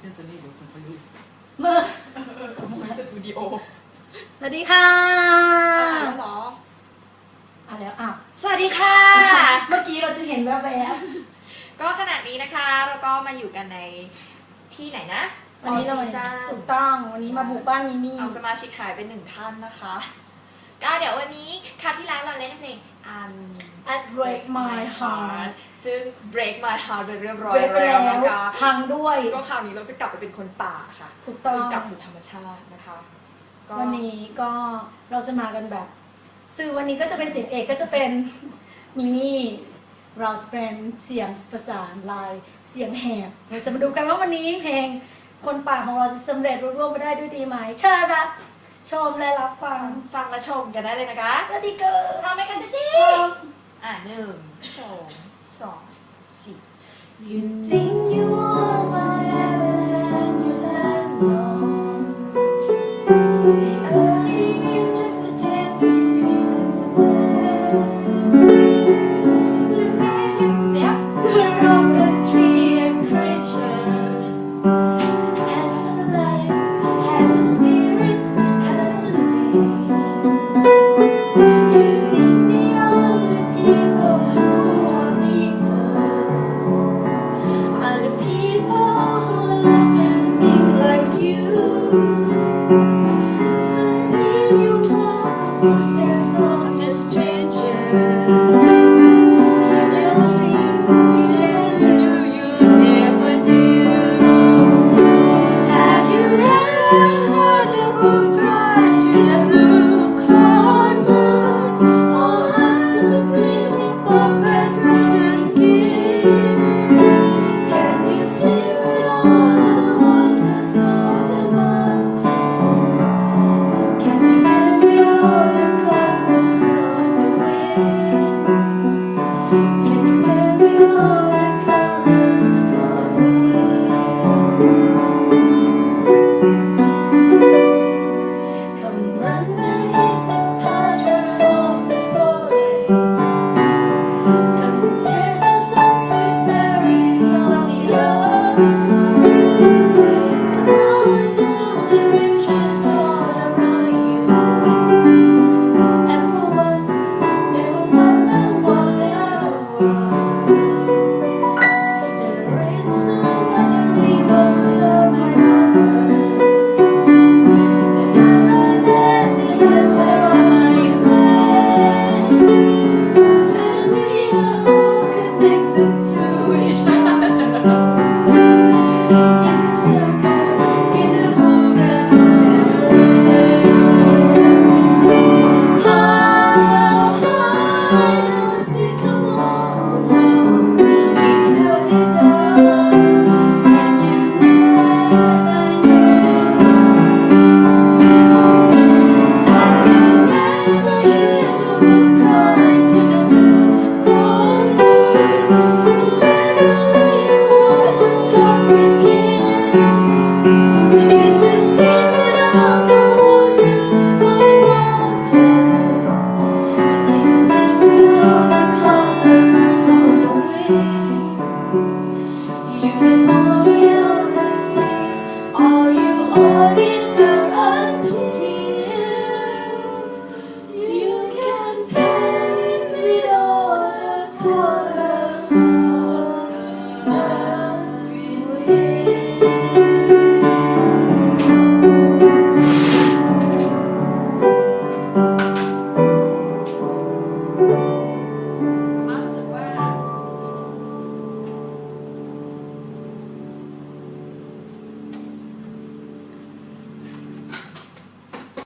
เส้นตัวนี้เดี๋ยวคุณไปดูเมื่อสตูดิโอสวัสดีค่ะแล้วเหรออะแล้วอ้าวสวัสดีค่ะ เมื่อกี้เราจะเห็นแวบก็ขณะนี้นะคะเราก็มาอยู่กันในที่ไหนนะๆวันนี้เราออซีซั่นถูกต้องวันนี้มาบุกบ้านมิมี่เอาสมาชิกหายไปหนึ่งท่านนะคะ ก็เดี๋ยววันนี้คราวที่แล้วเราเล่นเพลง Un at break my heart ซึ่ง break my heart ไปเรียบร้อยเบรกไปแล้วนะคะพังด้วย ก็คราวนี้เราจะกลับไปเป็นคนป่าค่ะถูกต้องกลับสู่ธรรมชาตินะคะก็วันนี้ก็เราจะมากันแบบ สื่อวันนี้ก็จะเป็นเสียงเอกก็จะเป็น มิมี่เราจะเป็นเสียงประสานลายเสียงแหบเราจะมาดูกันว่าวันนี้เพลงคนป่าของเราจะสำเร็จรุ่ร่วงไปได้ด้วยดีไหมเชิญรับ ชมและรับฟังฟังและชมกันได้เลยนะคะสวัสดีเกิร์ลพร้อมไหมคะซิซี่พร้อมอะหนึ่งสองสองสี่ You think